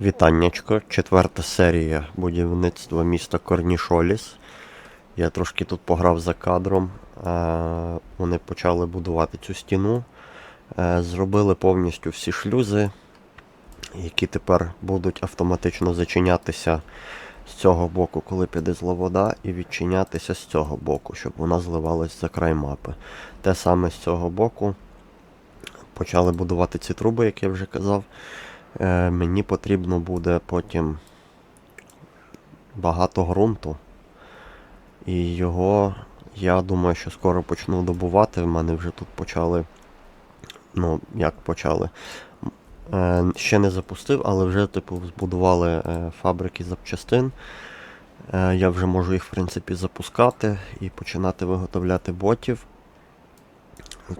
Вітаннячко, четверта серія будівництва міста Корнішоліс. Я трошки тут пограв за кадром. Е, Вони почали будувати цю стіну. Е, Зробили повністю всі шлюзи, які тепер будуть автоматично зачинятися з цього боку, коли піде зла вода, і відчинятися з цього боку, щоб вона зливалась за край мапи. Те саме з цього боку. Почали будувати ці труби, як я вже казав. Е, мені потрібно буде потім багато ґрунту. І його, я думаю, що скоро почну добувати. В мене вже тут почали. Ну, як почали. Е, ще не запустив, але вже, типу, збудували е, фабрики запчастин. Я вже можу їх, в принципі, запускати і починати виготовляти ботів.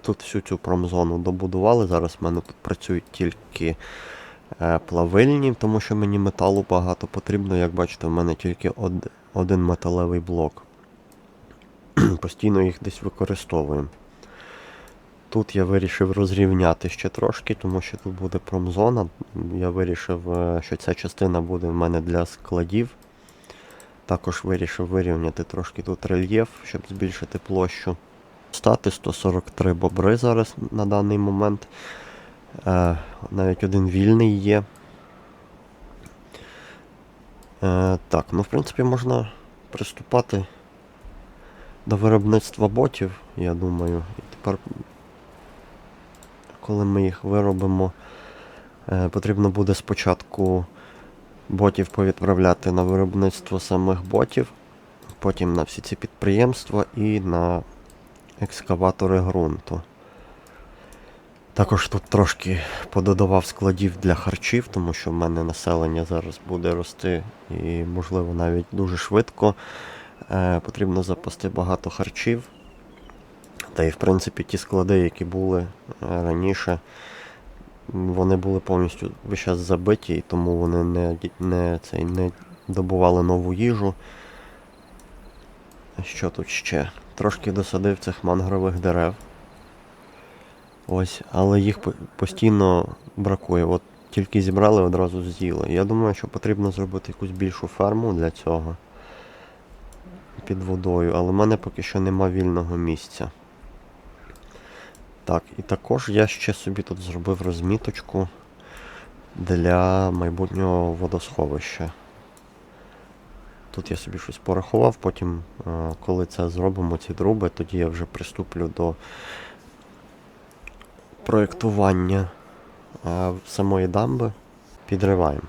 Тут всю цю промзону добудували. Зараз в мене тут працюють тільки плавильні, тому що мені металу багато потрібно. Як бачите, в мене тільки од- один металевий блок. Постійно їх десь використовуємо. Тут я вирішив розрівняти ще трошки, тому що тут буде промзона. Я вирішив, е, що ця частина буде в мене для складів. Також вирішив вирівняти трошки тут рельєф, щоб збільшити площу. Стати 143 бобри зараз на даний момент. Е, навіть один вільний є. Е, так, ну в принципі можна приступати до виробництва ботів, я думаю. І тепер, коли ми їх виробимо, е, потрібно буде спочатку ботів повідправляти на виробництво самих ботів, потім на всі ці підприємства і на екскаватори ґрунту. Також тут трошки пододавав складів для харчів, тому що в мене населення зараз буде рости і, можливо, навіть дуже швидко. Е, потрібно запасти багато харчів. Та і, в принципі, ті склади, які були е, раніше, вони були повністю весь час забиті, і тому вони не, не, цей, не добували нову їжу. Що тут ще? Трошки досадив цих мангрових дерев. Ось, але їх постійно бракує. От тільки зібрали, одразу з'їли. Я думаю, що потрібно зробити якусь більшу ферму для цього під водою, але в мене поки що нема вільного місця. Так, і також я ще собі тут зробив розміточку для майбутнього водосховища. Тут я собі щось порахував, потім, е, коли це зробимо, ці труби, тоді я вже приступлю до проєктування самої дамби. Підриваємо.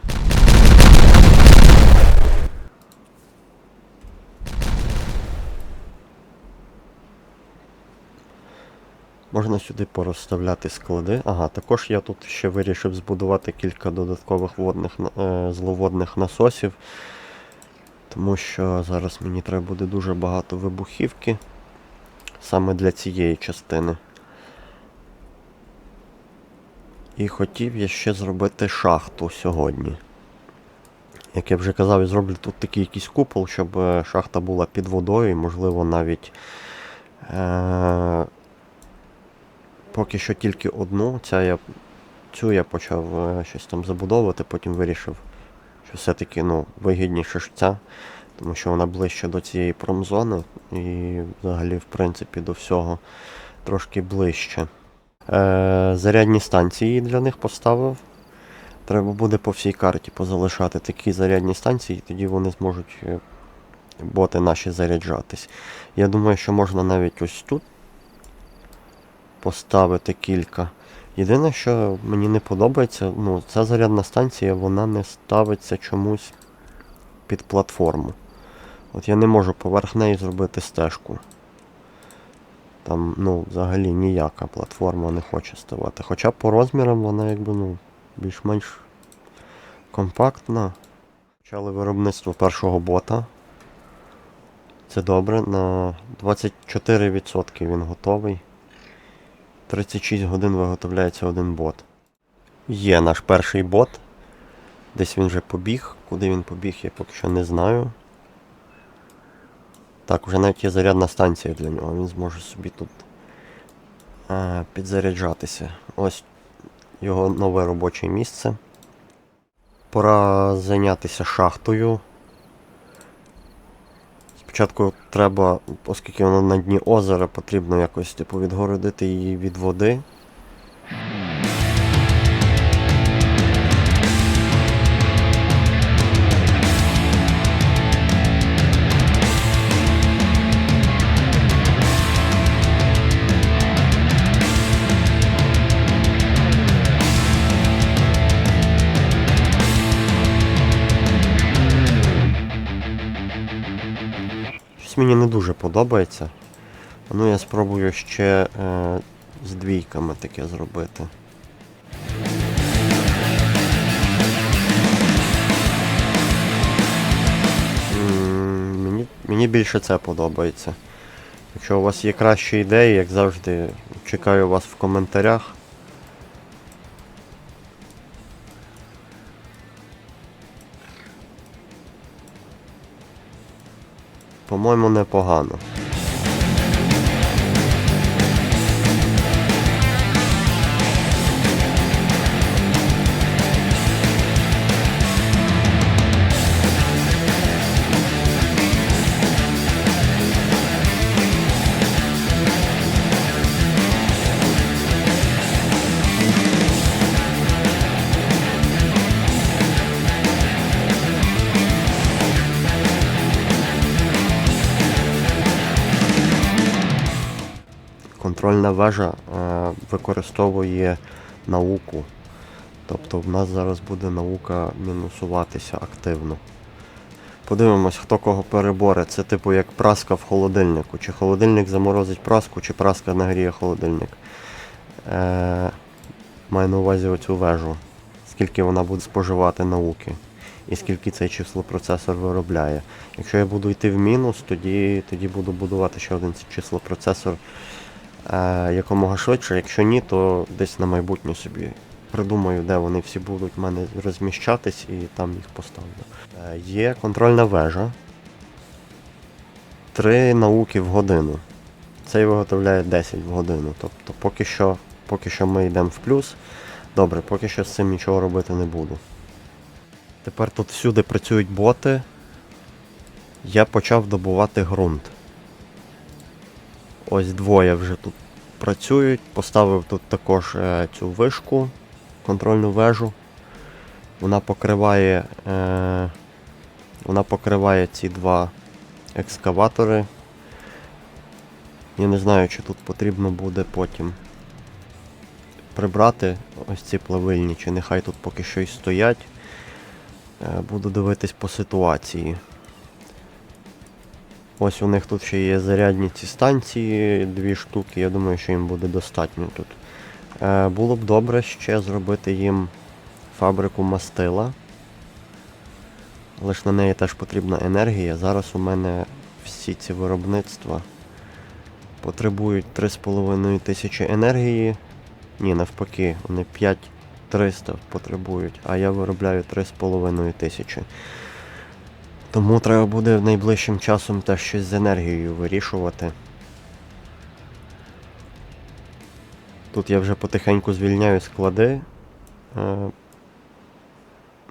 Можна сюди порозставляти склади. Ага, також я тут ще вирішив збудувати кілька додаткових водних, е, зловодних насосів. Тому що зараз мені треба буде дуже багато вибухівки саме для цієї частини. І хотів я ще зробити шахту сьогодні. Як я вже казав, я зроблю тут такий якийсь купол, щоб е, шахта була під водою і, можливо, навіть е- поки що тільки одну. Ця я, цю я почав е, щось там забудовувати, потім вирішив, що все-таки ну, вигідніше ж ця, тому що вона ближче до цієї промзони і взагалі, в принципі, до всього трошки ближче. Е, зарядні станції для них поставив. Треба буде по всій карті позалишати такі зарядні станції, тоді вони зможуть е, боти наші заряджатись. Я думаю, що можна навіть ось тут поставити кілька. Єдине, що мені не подобається, ну, ця зарядна станція, вона не ставиться чомусь під платформу. От я не можу поверх неї зробити стежку. Там, ну, взагалі ніяка платформа не хоче ставати. Хоча по розмірам вона якби, ну, більш-менш компактна. Почали виробництво першого бота. Це добре. На 24% він готовий. 36 годин виготовляється один бот. Є наш перший бот. Десь він вже побіг. Куди він побіг, я поки що не знаю. Так, вже навіть є зарядна станція для нього, він зможе собі тут е, підзаряджатися. Ось його нове робоче місце. Пора зайнятися шахтою. Спочатку треба, оскільки воно на дні озера, потрібно якось типу, відгородити її від води. Щось мені не дуже подобається. Ну я спробую ще е, з двійками таке зробити. Мені, мені більше це подобається. Якщо у вас є кращі ідеї, як завжди, чекаю вас в коментарях. По-моєму, непогано. Контрольна вежа е, використовує науку. Тобто в нас зараз буде наука мінусуватися активно. Подивимось, хто кого переборе. Це типу як праска в холодильнику. Чи холодильник заморозить праску, чи праска нагріє холодильник. Е, маю на увазі оцю вежу. Скільки вона буде споживати науки. І скільки цей числопроцесор виробляє. Якщо я буду йти в мінус, тоді, тоді буду будувати ще один числопроцесор е, якомога швидше. Якщо ні, то десь на майбутнє собі придумаю, де вони всі будуть в мене розміщатись і там їх поставлю. Е, є контрольна вежа. Три науки в годину. Цей виготовляє 10 в годину. Тобто поки що, поки що ми йдемо в плюс. Добре, поки що з цим нічого робити не буду. Тепер тут всюди працюють боти. Я почав добувати ґрунт. Ось двоє вже тут працюють. Поставив тут також е, цю вишку, контрольну вежу. Вона покриває, е, вона покриває ці два екскаватори. Я не знаю, чи тут потрібно буде потім прибрати ось ці плавильні, чи нехай тут поки що й стоять. Е, Буду дивитись по ситуації. Ось у них тут ще є зарядні ці станції, дві штуки, я думаю, що їм буде достатньо тут. Е, було б добре ще зробити їм фабрику мастила. Ж на неї теж потрібна енергія. Зараз у мене всі ці виробництва потребують 3,5 тисячі енергії. Ні, навпаки, вони 5300 потребують, а я виробляю 3,5 тисячі. Тому треба буде найближчим часом теж щось з енергією вирішувати. Тут я вже потихеньку звільняю склади. Е,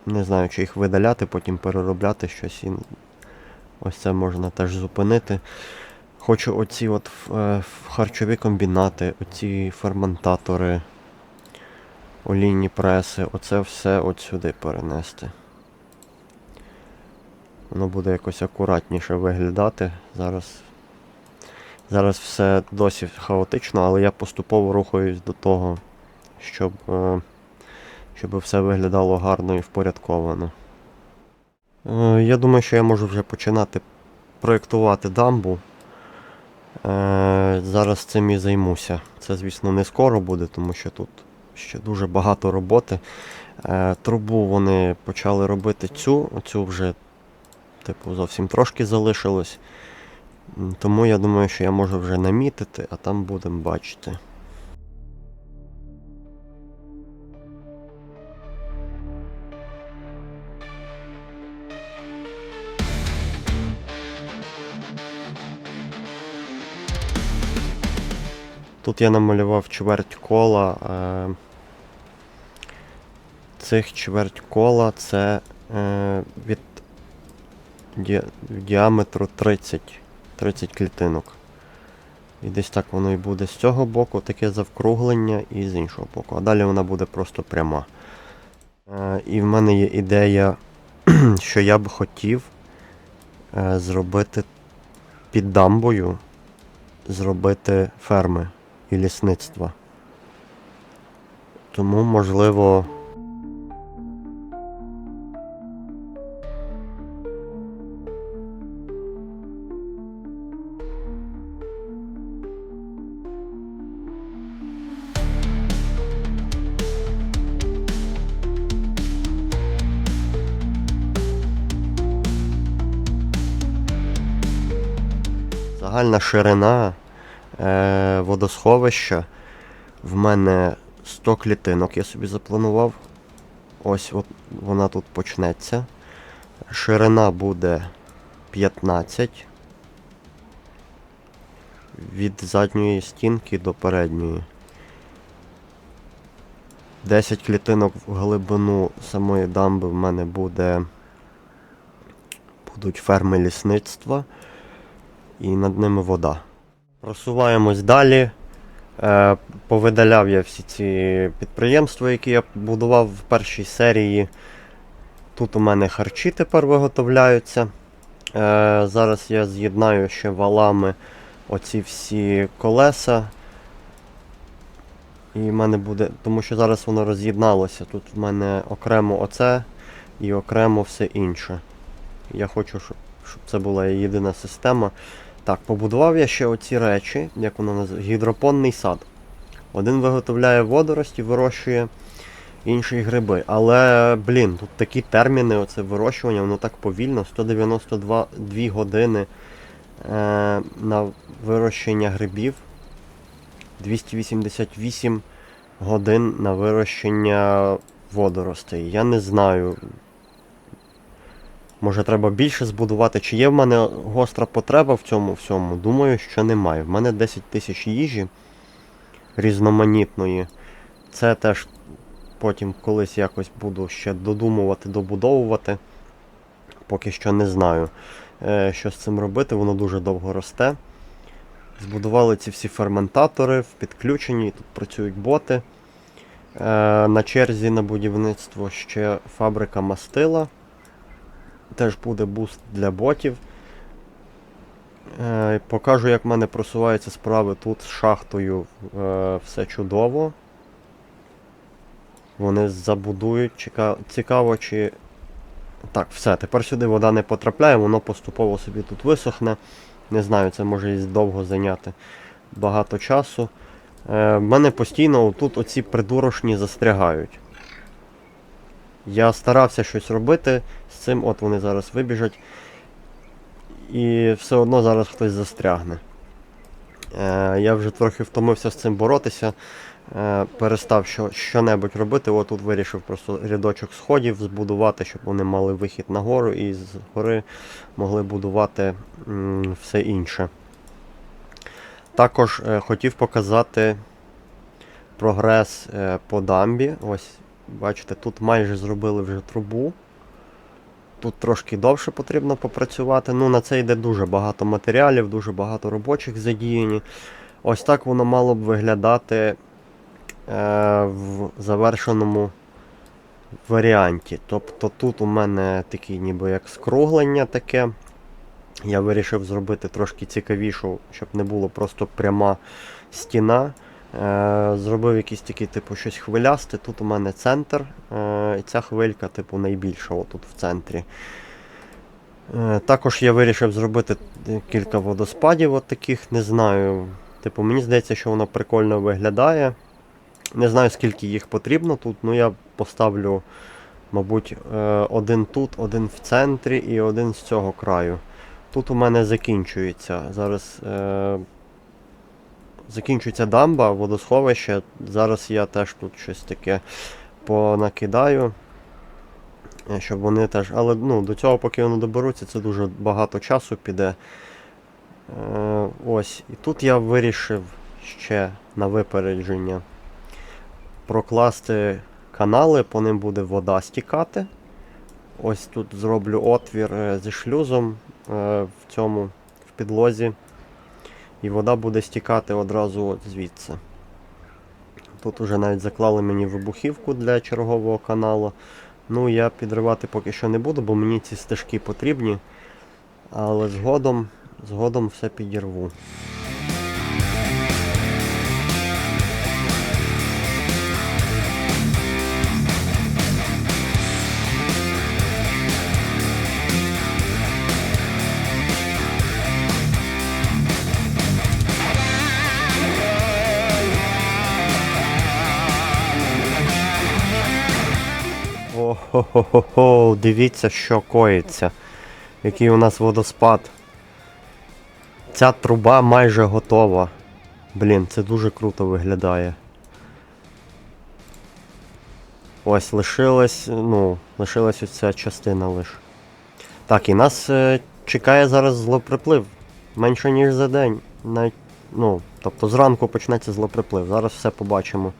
Не знаю, чи їх видаляти, потім переробляти щось і ось це можна теж зупинити. Хочу оці от е, харчові комбінати, оці ферментатори, олійні преси, оце все от сюди перенести. Воно буде якось акуратніше виглядати. Зараз зараз все досі хаотично, але я поступово рухаюсь до того, щоб, е, щоб все виглядало гарно і впорядковано. Е, я думаю, що я можу вже починати проєктувати дамбу. Е, зараз цим і займуся. Це, звісно, не скоро буде, тому що тут ще дуже багато роботи. Трубу вони почали робити цю, оцю вже типу, зовсім трошки залишилось. Тому я думаю, що я можу вже намітити, а там будемо бачити. Тут я намалював чверть кола. Е, цих чверть кола це е, від ді, діаметру 30, 30 клітинок. І десь так воно і буде з цього боку, таке завкруглення, і з іншого боку. А далі вона буде просто пряма. Е, і в мене є ідея, що я б хотів е, зробити під дамбою, зробити ферми і лісництва. Тому, можливо. Загальна ширина е, водосховища в мене 100 клітинок я собі запланував. Ось от вона тут почнеться. Ширина буде 15. Від задньої стінки до передньої. 10 клітинок в глибину самої дамби в мене буде. Будуть ферми лісництва і над ними вода. Просуваємось далі. Е, повидаляв я всі ці підприємства, які я будував в першій серії. Тут у мене харчі тепер виготовляються. Е, зараз я з'єднаю ще валами оці всі колеса. І в мене буде. Тому що зараз воно роз'єдналося. Тут в мене окремо оце і окремо все інше. Я хочу, щоб, щоб це була єдина система. Так, побудував я ще оці речі, як воно називається, гідропонний сад. Один виготовляє водорості, вирощує, інший гриби. Але, блін, тут такі терміни, оце вирощування, воно так повільно, 192 2 години е, на вирощення грибів, 288 годин на вирощення водоростей. Я не знаю. Може треба більше збудувати. Чи є в мене гостра потреба в цьому всьому? Думаю, що немає. В мене 10 тисяч їжі різноманітної. Це теж потім колись якось буду ще додумувати, добудовувати. Поки що не знаю, е, що з цим робити, воно дуже довго росте. Збудували ці всі ферментатори в підключенні, тут працюють боти. Е, На черзі на будівництво ще фабрика мастила. Теж буде буст для ботів. Е, покажу, як в мене просуваються справи тут з шахтою. Е, все чудово. Вони забудують. Чека... Цікаво, чи. Так, все, тепер сюди вода не потрапляє, воно поступово собі тут висохне. Не знаю, це може і довго зайняти багато часу. Е, в мене постійно тут оці придурошні застрягають. Я старався щось робити з цим, от вони зараз вибіжать. І все одно зараз хтось застрягне. Е, я вже трохи втомився з цим боротися. Е, перестав що, що-небудь робити. От тут вирішив просто рядочок сходів збудувати, щоб вони мали вихід нагору і з гори могли будувати м, все інше. Також е, хотів показати прогрес е, по дамбі. Ось, бачите, тут майже зробили вже трубу. Тут трошки довше потрібно попрацювати. Ну, на це йде дуже багато матеріалів, дуже багато робочих задіяні. Ось так воно мало б виглядати е, в завершеному варіанті. Тобто тут у мене такі ніби як скруглення таке. Я вирішив зробити трошки цікавішу, щоб не було просто пряма стіна. Е, Зробив якийсь такий, типу, щось хвилясте. Тут у мене центр. Е, і ця хвилька, типу, найбільша отут в центрі. Е, Також я вирішив зробити кілька водоспадів от таких, не знаю. Типу, мені здається, що воно прикольно виглядає. Не знаю, скільки їх потрібно тут, ну я поставлю, мабуть, один тут, один в центрі і один з цього краю. Тут у мене закінчується. Зараз закінчується дамба, водосховище. Зараз я теж тут щось таке понакидаю. е, Щоб вони теж. Але ну, до цього, поки вони доберуться, це дуже багато часу піде. Е, ось. І тут я вирішив ще на випередження прокласти канали, по ним буде вода стікати. Ось тут зроблю отвір е, зі шлюзом е, в цьому в підлозі. І вода буде стікати одразу от звідси. Тут уже навіть заклали мені вибухівку для чергового каналу. Ну, я підривати поки що не буду, бо мені ці стежки потрібні. Але згодом, згодом все підірву. О-хо-хо-хо, дивіться, що коїться. Який у нас водоспад. Ця труба майже готова. Блін, це дуже круто виглядає. Ось, лишилась, ну, лишилась ось ця частина лиш. Так, і нас е, чекає зараз злоприплив. Менше ніж за день. Навіть, ну, тобто зранку почнеться злоприплив. Зараз все побачимо.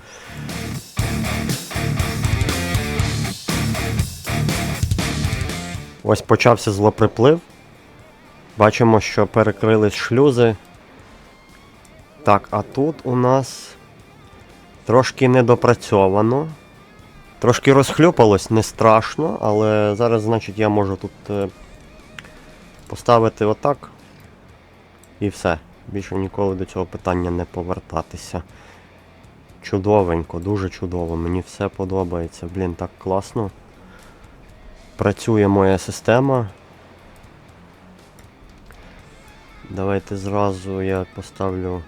Ось почався злоприплив. Бачимо, що перекрились шлюзи. Так, а тут у нас трошки недопрацьовано. Трошки розхлюпалось, не страшно, але зараз, значить, я можу тут е, поставити отак. І все. Більше ніколи до цього питання не повертатися. Чудовенько, дуже чудово. Мені все подобається. Блін, так класно. Працює моя система. Давайте зразу я поставлю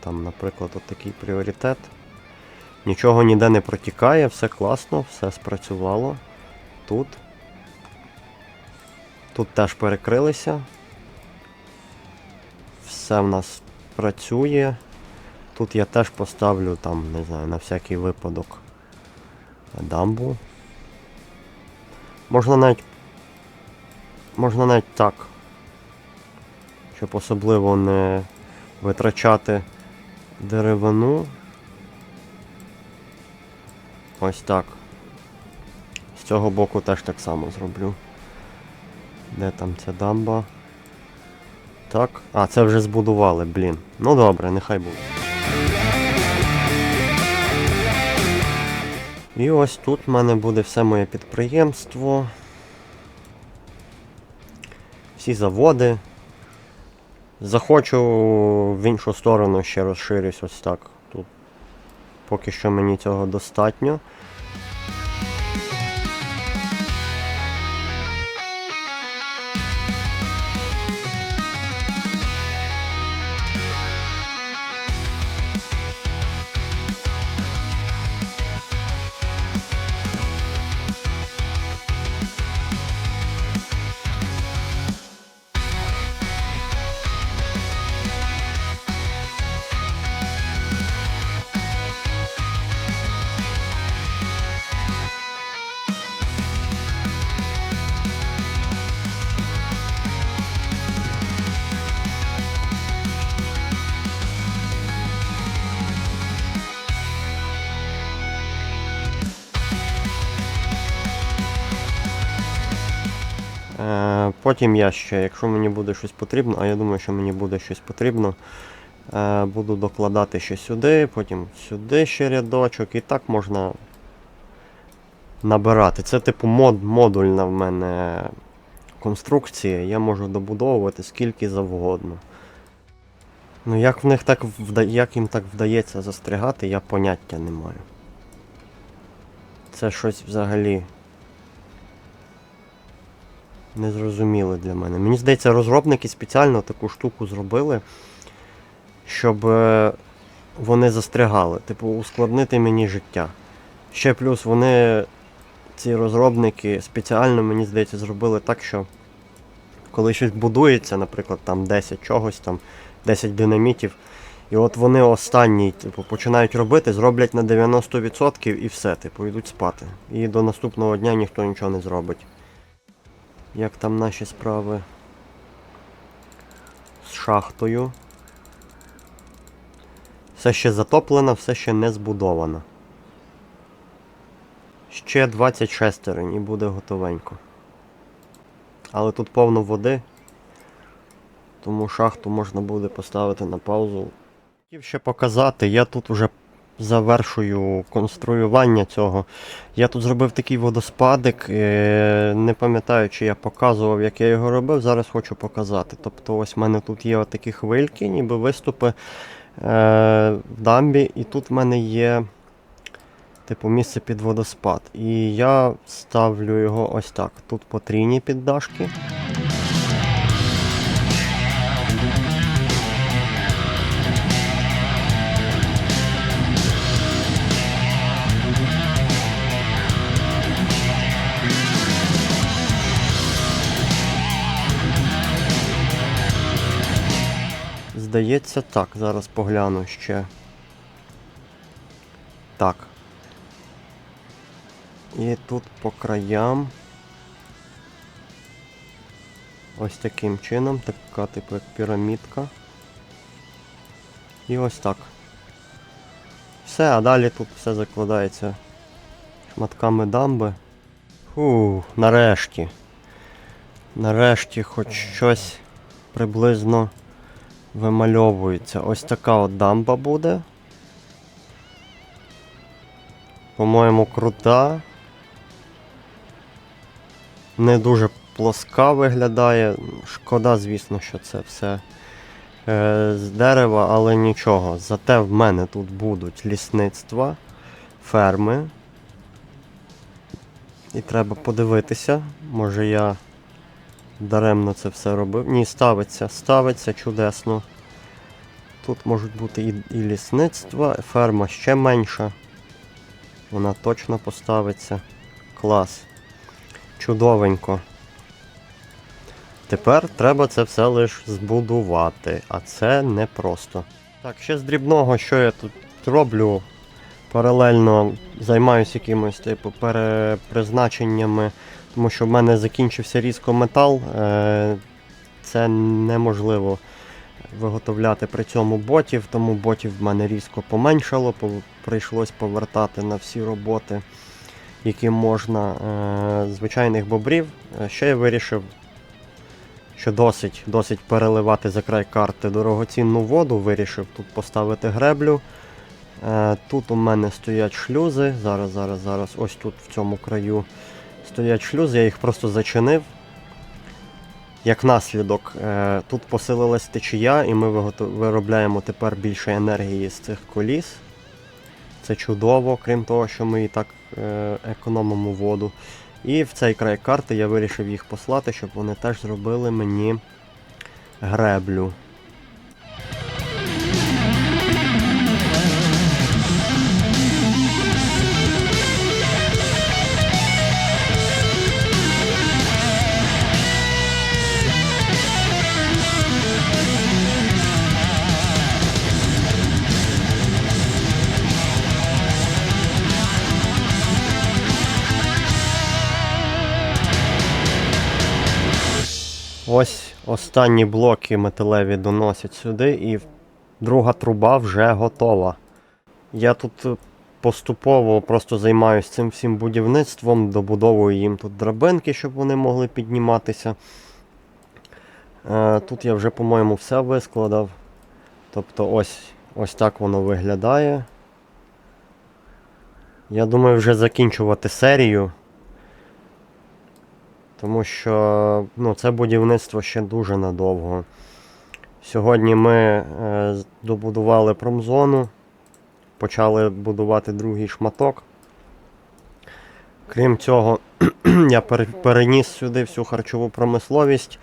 там, наприклад, от пріоритет. Нічого ніде не протікає, все класно, все спрацювало. Тут. Тут теж перекрилися. Все в нас працює. Тут я теж поставлю там, не знаю, на всякий випадок дамбу. Можна навіть. Можна навіть так. Щоб особливо не витрачати деревину. Ось так. З цього боку теж так само зроблю. Де там ця дамба? Так. А, це вже збудували, блін. Ну добре, нехай буде. І ось тут в мене буде все моє підприємство. Всі заводи. Захочу в іншу сторону ще розширюсь ось так. Тут поки що мені цього достатньо. Потім я ще, якщо мені буде щось потрібно, а я думаю, що мені буде щось потрібно, е, буду докладати ще сюди, потім сюди ще рядочок, і так можна набирати. Це типу мод, модульна в мене конструкція, я можу добудовувати скільки завгодно. Ну як в них так вда... як їм так вдається застрягати, я поняття не маю. Це щось взагалі незрозуміле для мене. Мені здається, розробники спеціально таку штуку зробили, щоб е, вони застрягали, типу, ускладнити мені життя. Ще плюс вони, ці розробники, спеціально, мені здається, зробили так, що коли щось будується, наприклад, там 10 чогось, там 10 динамітів, і от вони останній, типу, починають робити, зроблять на 90% і все, типу, йдуть спати. І до наступного дня ніхто нічого не зробить. Як там наші справи з шахтою. Все ще затоплено, все ще не збудовано. Ще 26 і буде готовенько. Але тут повно води, тому шахту можна буде поставити на паузу. Хотів ще показати, я тут вже завершую конструювання цього. Я тут зробив такий водоспадик. е, Не пам'ятаю, чи я показував, як я його робив. Зараз хочу показати. Тобто, ось в мене тут є такі хвильки, ніби виступи е, в дамбі, і тут в мене є. Типу місце під водоспад. І я ставлю його ось так. Тут потрійні піддашки. Здається, так. Зараз погляну ще. Так. І тут по краям. Ось таким чином, така типу як пірамідка. І ось так. Все, а далі тут все закладається шматками дамби. Фу, нарешті. Нарешті хоч щось приблизно вимальовується. Ось така от дамба буде. По-моєму, крута. Не дуже плоска виглядає. Шкода, звісно, що це все е, з дерева, але нічого. Зате в мене тут будуть лісництва, ферми. І треба подивитися. Може я даремно це все робив. Ні, ставиться, ставиться чудесно. Тут можуть бути і, і лісництва, ферма ще менша. Вона точно поставиться. Клас. Чудовенько. Тепер треба це все лише збудувати, а це непросто. Так, ще з дрібного, що я тут роблю. Паралельно займаюся якимось типу перепризначеннями, тому що в мене закінчився різко метал. Е, це неможливо виготовляти при цьому ботів, тому ботів в мене різко поменшало, прийшлось повертати на всі роботи, які можна е, звичайних бобрів. Е, Ще я вирішив, що досить, досить переливати за край карти дорогоцінну воду, вирішив тут поставити греблю. Тут у мене стоять шлюзи. Зараз, зараз, зараз, ось тут в цьому краю стоять шлюзи, я їх просто зачинив. Як наслідок, е, тут посилилась течія, і ми виробляємо тепер більше енергії з цих коліс. Це чудово, крім того, що ми і так е, економимо воду. І в цей край карти я вирішив їх послати, щоб вони теж зробили мені греблю. Ось останні блоки металеві доносять сюди, і друга труба вже готова. Я тут е, поступово просто займаюся цим всім будівництвом, добудовую їм тут драбинки, щоб вони могли підніматися. Е, Тут я вже, по-моєму, все вискладав. Тобто ось, ось так воно виглядає. Я думаю, вже закінчувати серію. Тому що ну, це будівництво ще дуже надовго. Сьогодні ми е, добудували промзону, почали будувати другий шматок. Крім цього, я переніс сюди всю харчову промисловість.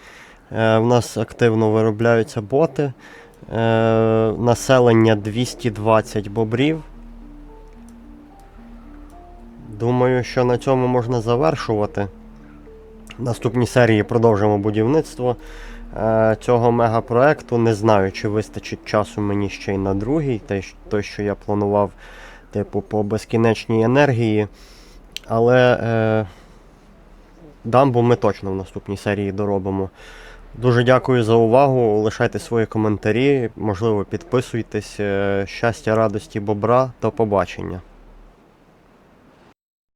Е, в нас активно виробляються боти. Е, населення 220 бобрів. Думаю, що на цьому можна завершувати. Наступній серії продовжимо будівництво е, цього мегапроекту. Не знаю, чи вистачить часу мені ще й на другий, той, що я планував, типу, по безкінечній енергії. Але е, дамбу ми точно в наступній серії доробимо. Дуже дякую за увагу. Лишайте свої коментарі, можливо, підписуйтесь. Е, Щастя, радості, бобра. До побачення.